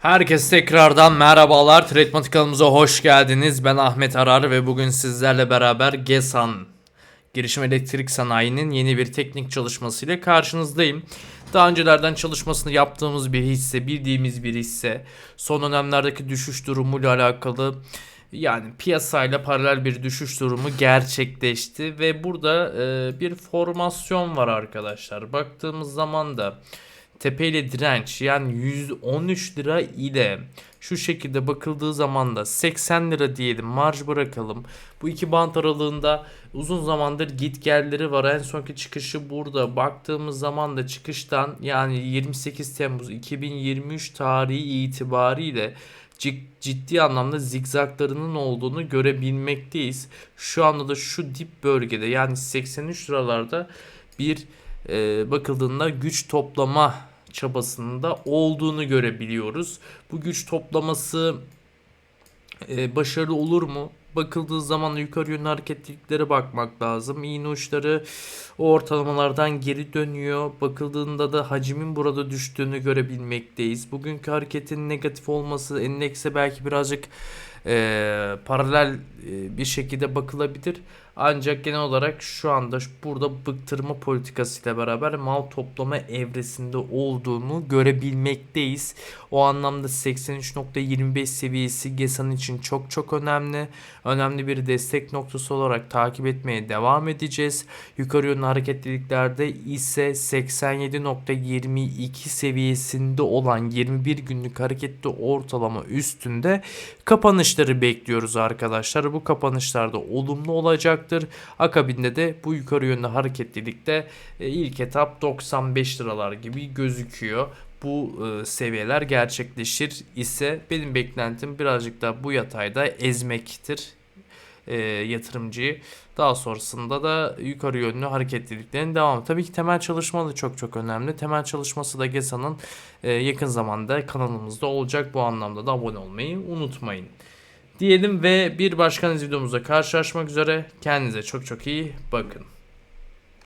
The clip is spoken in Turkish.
Herkese tekrardan merhabalar. Tretmat kanalımıza hoş geldiniz. Ben Ahmet Arar ve bugün sizlerle beraber GESAN Girişim Elektrik Sanayi'nin yeni bir teknik çalışmasıyla karşınızdayım. Daha öncelerden çalışmasını yaptığımız bir hisse, bildiğimiz bir hisse. Son dönemlerdeki düşüş durumuyla alakalı yani piyasayla paralel bir düşüş durumu gerçekleşti ve burada e, bir formasyon var arkadaşlar. Baktığımız zaman da tepeyle direnç yani 113 lira ile şu şekilde bakıldığı zaman da 80 lira diyelim marj bırakalım. Bu iki bant aralığında uzun zamandır git gelleri var. En sonki çıkışı burada. Baktığımız zaman da çıkıştan yani 28 Temmuz 2023 tarihi itibariyle cid- ciddi anlamda zigzaglarının olduğunu görebilmekteyiz. Şu anda da şu dip bölgede yani 83 liralarda bir e, bakıldığında güç toplama çabasında olduğunu görebiliyoruz. Bu güç toplaması e, başarılı olur mu? Bakıldığı zaman yukarı yönlü hareketliliklere bakmak lazım. İğne uçları o ortalamalardan geri dönüyor. Bakıldığında da hacmin burada düştüğünü görebilmekteyiz. Bugünkü hareketin negatif olması endekse belki birazcık e, paralel e, bir şekilde bakılabilir. Ancak genel olarak şu anda burada bıktırma politikasıyla beraber mal toplama evresinde olduğunu görebilmekteyiz. O anlamda 83.25 seviyesi GESAN için çok çok önemli. Önemli bir destek noktası olarak takip etmeye devam edeceğiz. Yukarı yönlü hareketliliklerde ise 87.22 seviyesinde olan 21 günlük hareketli ortalama üstünde kapanışları bekliyoruz arkadaşlar. Bu kapanışlarda olumlu olacaktır. Akabinde de bu yukarı yönlü hareketlilikte e, ilk etap 95 liralar gibi gözüküyor. Bu e, seviyeler gerçekleşir ise benim beklentim birazcık da bu yatayda ezmektir e, yatırımcıyı. Daha sonrasında da yukarı yönlü hareketliliklerin devamı. Tabii ki temel çalışma da çok çok önemli. Temel çalışması da GESA'nın e, yakın zamanda kanalımızda olacak. Bu anlamda da abone olmayı unutmayın. Diyelim ve bir başka videomuzda karşılaşmak üzere. Kendinize çok çok iyi bakın.